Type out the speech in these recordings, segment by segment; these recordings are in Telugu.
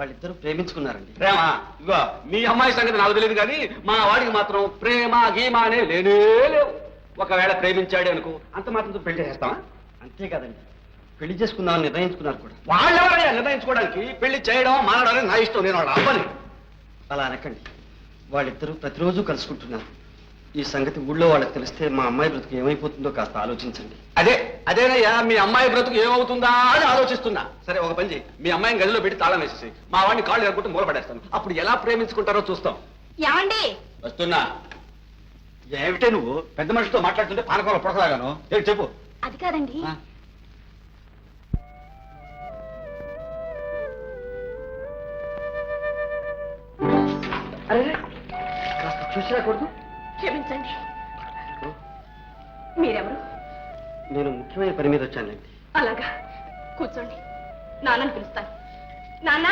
వాళ్ళిద్దరూ ప్రేమించుకున్నారండి. ప్రేమ? ఇగో మీ అమ్మాయి సంగతి నాకు తెలియదు కానీ మా వాడికి మాత్రం ప్రేమ గీమ అనే లేనే లేవు. ఒకవేళ ప్రేమించాడు అనుకో అంత మాత్రం పెళ్ళి చేస్తావా అంతే కదండి. పెళ్ళి చేసుకుందామని నిర్ణయించుకున్నారు కూడా. వాళ్ళెవరయ్యా నిర్ణయించుకోవడానికి పెళ్ళి చేయడం మానడం అనేది నా ఇష్టం నేను వాళ్ళ అవ్వని. అలా అనకండి. వాళ్ళిద్దరూ ప్రతిరోజు కలుసుకుంటున్నారు. ఈ సంగతి ఊళ్ళో వాళ్ళకి తెలిస్తే మా అమ్మాయి బ్రతుకు ఏమైపోతుందో కాస్త ఆలోచించండి. అదే అదేనయ్యా మీ అమ్మాయి బ్రతుకు ఏమవుతుందా అని ఆలోచిస్తున్నా. సరే ఒక పని చేయి. మీ అమ్మాయిని గదిలో పెట్టి తాళం వేసేసి మా వాడిని కాళ్ళు ఎరుకుంటూ మూలపడేస్తాను అప్పుడు ఎలా ప్రేమించుకుంటారో చూస్తాం. ఏమండి? వస్తున్నా. ఏమిటే నువ్వు? పెద్ద మనిషితో మాట్లాడుతుంటే పానకంలో పొడకలాగాను. ఏంటి చెప్పు. అది కాదండి. ఆ. అరే కాస్త చూసి రాకూడదు క్షమించండి. మీరెవరు? నేను ముఖ్యమైన పని మీద వచ్చానండి అలాగా. కూర్చోండి. నాన్నని పిలుస్తాను. నాన్న?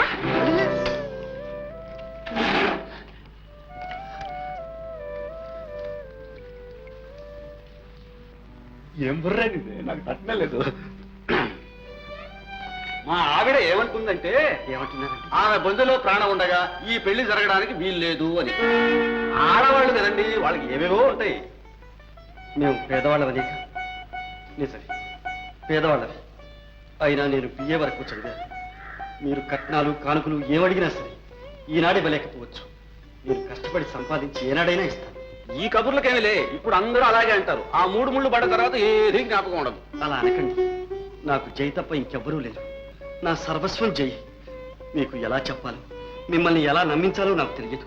ఏం బుర్రది నాకు తట్టలేదు. మా ఆవిడ ఏమంటుందంటే ఏమంటున్నారండి? ఆమె బొందులో ప్రాణం ఉండగా ఈ పెళ్ళి జరగడానికి వీలు లేదు అని. ఆడవాళ్ళు కదండి వాళ్ళకి ఏవేవో ఉంటాయి. మేము పేదవాళ్ళమని నిజమే పేదవాళ్ళవి అయినా నేను బిఏ వరకు చదివాను. మీరు కట్నాలు కానుకలు ఏమడిగినా సరే ఈనాడు ఇవ్వలేకపోవచ్చు మీరు కష్టపడి సంపాదించి ఏనాడైనా ఇస్తాను. ఈ కబుర్లకేమిలే? ఇప్పుడు అందరూ అలాగే అంటారు. ఆ మూడు ముళ్ళు పడ్డ తర్వాత ఏది జ్ఞాపకం ఉండదు. అలా అనకండి. నాకు జై తప్ప ఇంకెవ్వరూ లేరు. నా సర్వస్వం జై. మీకు ఎలా చెప్పాలో? మిమ్మల్ని ఎలా నమ్మించాలో నాకు తెలియదు.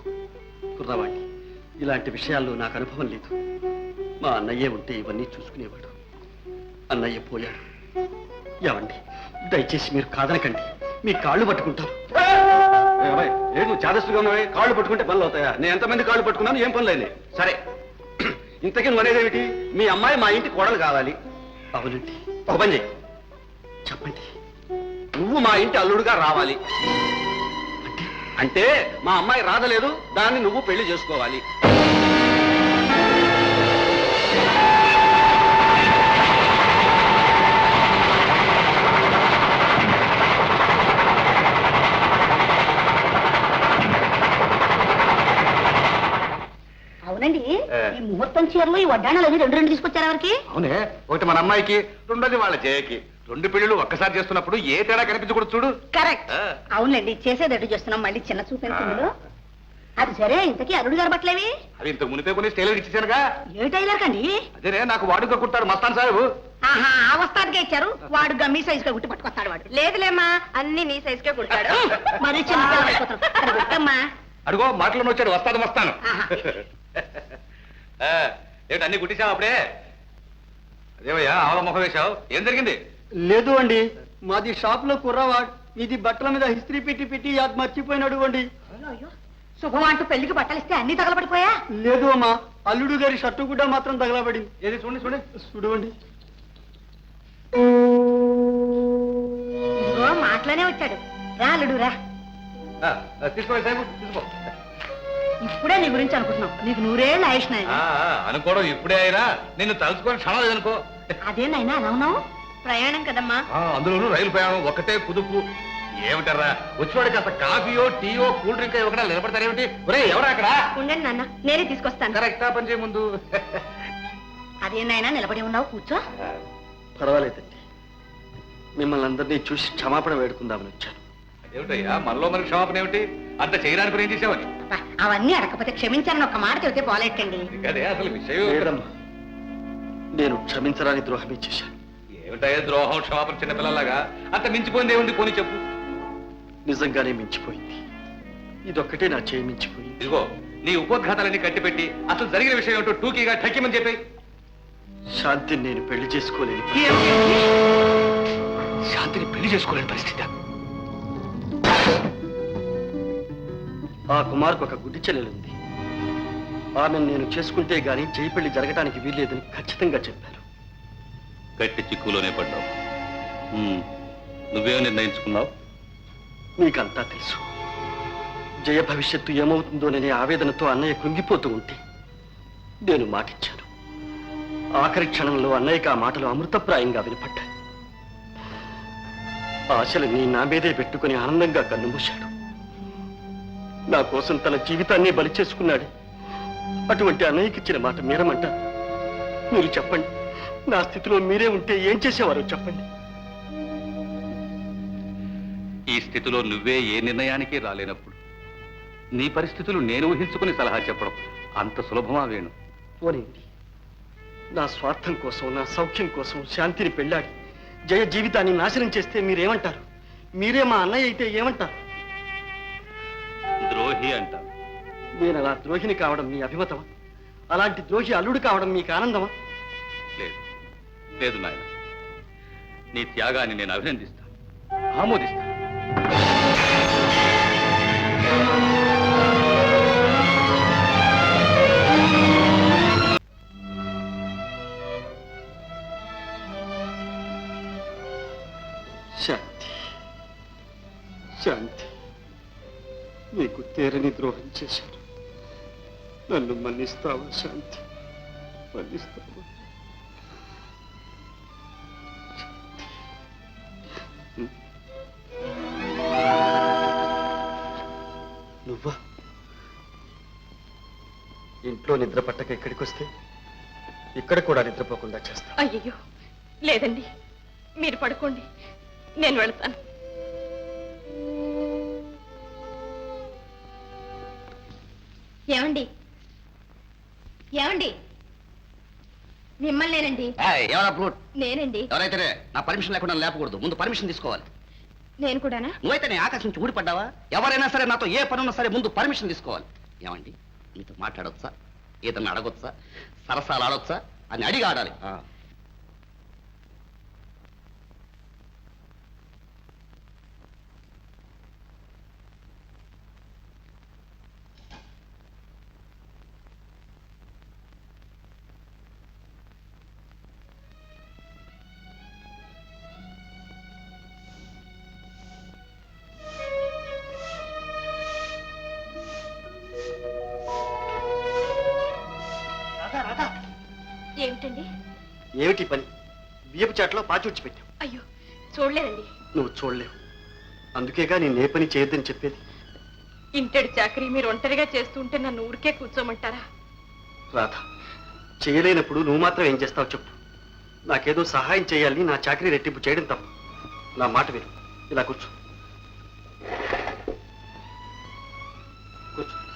కుర్రవాణ్ణి ఇలాంటి విషయాల్లో నాకు అనుభవం లేదు. మా అన్నయ్యే ఉంటే ఇవన్నీ చూసుకునేవాడు. అన్నయ్య పోయాడు. ఏమండి దయచేసి మీరు కాదనకండి. మీ కాళ్ళు పట్టుకుంటారు. ఏ నువ్వు చాదస్తుగా ఉన్నావే? కాళ్ళు పట్టుకుంటే పనులు అవుతాయా? నేను ఎంతమంది కాళ్ళు పట్టుకున్నాను ఏం పనులు అయినాయి? సరే. ఇంతకీ నువ్వు అనేది ఏమిటి? మీ అమ్మాయి మా ఇంటి కోడలు కావాలి. అవునండి. ఒక పని చెప్పండి. నువ్వు మా ఇంటి అల్లుడుగా రావాలి. అంటే మా అమ్మాయి రాదలేదు దాన్ని నువ్వు పెళ్ళి చేసుకోవాలి. అవునండి. ఈ ముహూర్తం చీరలు ఈ వడ్డాణాలు అవి రెండు రెండు తీసుకొచ్చారు ఎవరికి? అవునే ఒకటి మన అమ్మాయికి రెండోది వాళ్ళ జయకి. రెండు పెళ్ళిళ్ళు ఒక్కసారి చేస్తున్నప్పుడు ఏ తేడా కనిపించకూడదు చూడు. కరెక్ట్. ఆ. అవునండి చేసేది ఎటు చేస్తున్నాం? మళ్ళీ చిన్న చూపెళ్తుందో అది సరే ఇంతకీ అరుడు గారు బట్టలేవి? అది ఇంత మునిపే కొని స్టైలర్ ఇచ్చేసానుగా ఏ టైలర్ కండి? అదేనే నాకు వాడుక కుట్టాడు మస్తాన్ సాహెబు ఆహా ఆ వస్తానికే ఇచ్చారు. వాడు గమ్మి సైజ్గా గుట్టి పట్టుకొస్తాడు వాడు. లేదులేమ్మా అన్ని నీ సైజ్ కే కుడతాడు. మరి చిన్న పిల్లలు అయిపోతారు. అడుగో మాటలను వచ్చాడు వస్తాడు వస్తాను. ఆహా. ఆ, ఏమిటి అన్ని కుట్టించావు అప్పుడే? అదేవయ్యా ఆవల ముఖం వేశావు? ఏం జరిగింది? లేదు అండి. మాది షాప్లో కుర్రవాడ్. ఇది బట్టల మీద హిస్త్రీ పెట్టి పెట్టి అది మర్చిపోయినాడు అండి. అయ్యో శుభం అంటూ పెళ్ళికి బట్టలిస్తే అన్ని తగలబడిపోయా? లేదు అమ్మా అల్లుడు గారి షర్టు కూడా మాత్రం తగలబడింది. ఏది చూడండి చూడండి. చూడండి ఇదిగో మాటలోనే వచ్చాడు. రా అల్లుడు రా. ఆ, తీసుకో సాహెబు తీసుకో. ఇప్పుడే నీ గురించి అనుకుంటున్నాం. నీకు నూరేళ్ళు ఆయుష్ నాయన. అనుకోవడం ఇప్పుడే అయినా నిన్ను తలుచుకొని క్షణం లేదనుకో అదేనైనా అలా ఉన్నావు ప్రయాణం కదమ్మా. ఆ, అందులోనూ రైలు ప్రయాణం ఒకటే కుదుపు. ఏమిటర్రా? వచ్చివాడికి అసలు కాఫీయో టీయో కూల్ డ్రింక్ ఇవ్వకుండా నిలబడతారేమిటి? ఒరే ఎవరా అక్కడ? ఉండండి నాన్న నేనే తీసుకొస్తాను. కరెక్టా పని చేయ ముందు. అదేనైనా నిలబడి ఉన్నావు కూర్చో. పర్వాలేదండి. మిమ్మల్ని అందరినీ చూసి క్షమాపణ వేడుకుందామని వచ్చాను. ఏమిటయ్యా మనలో మనకి క్షమాపణ ఏమిటి? అంత చేయడానికి ఏం చేసావని అబ్బా, అవన్నీ అడగకపోతే క్షమించాలని ఒక మాట చెబితే పోలేటండి అదే అసలు విషయం. నేను క్షమించరాని ద్రోహమే చేశాను. ఏమిటయ్యా ద్రోహం క్షమాపణ చిన్నపిల్లలాగా అంత మించిపోయింది ఏముంది? పోనీ చెప్పు. నిజంగానే మించిపోయింది. ఇదొక్కటే నా చేయి మించిపోయింది. ఇదిగో నీ ఉపోద్ఘాతాలన్నీ కట్టిపెట్టి అసలు జరిగిన విషయం ఏమిటో టూకీగా ఠక్కిమని చెప్పి శాంతిని నేను పెళ్ళి చేసుకోలేని శాంతిని పెళ్ళి చేసుకోలేని పరిస్థితి. ఆ కుమార్కు ఒక గుడ్డి చెల్లెలుంది. ఆమెను నేను చేసుకుంటే గాని చేయి పెళ్ళి జరగటానికి వీల్లేదని ఖచ్చితంగా చెప్పారు గట్టి చిక్కులోనే పడ్డావు. ఉమ్, నువ్వేం నిర్ణయించుకున్నావు? నీకంతా తెలుసు. జయ భవిష్యత్తు ఏమవుతుందోననే ఆవేదనతో అన్నయ్య కృంగిపోతూ ఉంటే నేను మాటిచ్చాను. ఆఖరి క్షణంలో అన్నయ్యకి ఆ మాటలు అమృతప్రాయంగా వినపడ్డాయి. ఆశలు నీ నా మీదే పెట్టుకుని ఆనందంగా కన్నుమూశాడు. నా కోసం తన జీవితాన్ని బలి చేసుకున్నాడు. అటువంటి అన్నయ్యకిచ్చిన మాట మీరమంటారు? మీరు చెప్పండి. నా స్థితిలో మీరే ఉంటే ఏం చేసేవారో చెప్పండి. ఈ స్థితిలో నువ్వే ఏ నిర్ణయానికి రాలేనప్పుడు నీ పరిస్థితులు నేను ఊహించుకుని సలహా చెప్పడం అంత సులభమా వేణు? పోనింది నా స్వార్థం కోసం నా సౌఖ్యం కోసం శాంతిని పెళ్ళాడి జయ జీవితాన్ని నాశనం చేస్తే మీరేమంటారు? మీరే మా అన్నయ్య అయితే ఏమంటారు? ద్రోహి అంటాను. నేను అలా ద్రోహిని కావడం మీ అభిమతమా? అలాంటి ద్రోహి అల్లుడు కావడం మీకు ఆనందమా? లేదు నాయన. నీ త్యాగాన్ని నేను అభినందిస్తాను ఆమోదిస్తాను శాంతి. శాంతి. నీకు తేరని ద్రోహం చేశాను. నన్ను మన్నిస్తావా శాంతి? మన్నిస్తావా? నువ్వా? ఇంట్లో నిద్ర పట్టక ఇక్కడికి వస్తే ఇక్కడ కూడా నిద్రపోకుండా చేస్తా అయ్యయ్యో లేదండి. మీరు పడుకోండి. నేను వెళ్తాను. ఏమండి? ఏమండి? ఎవరా ఫ్లూట్ నేనండి. ఎవరైతేనే నా పర్మిషన్ లేకుండా లేపకూడదు. ముందు పర్మిషన్ తీసుకోవాలి. నేను కూడానా? నువ్వైతే నేను ఆకాశం నుంచి ఊడిపడ్డావా? ఎవరైనా సరే నాతో ఏ పని ఉన్నా సరే ముందు పర్మిషన్ తీసుకోవాలి. ఏమండి? నీతో మాట్లాడొచ్చా? ఏదన్నా అడగొచ్చా? సరసాలు ఆడొచ్చా? అని అడిగి ఆడాలి. ఏమిటి పని? బియ్యపు చాట్లో పాచి పెట్టావు. అయ్యో చూడలేదండి. నువ్వు చూడలేవు. అందుకేగా నేను ఏ పని చేయొద్దని చెప్పేది? ఇంటడి చాకరీ మీరు ఒంటరిగా చేస్తుంటే నన్ను ఊరికే కూర్చోమంటారా? రాధ చేయలేనప్పుడు నువ్వు మాత్రం ఏం చేస్తావు చెప్పు. నాకేదో సహాయం చేయాలని నా చాకరీ రెట్టింపు చేయడం తప్పు. నా మాట విను. ఇలా కూర్చో. కూర్చో.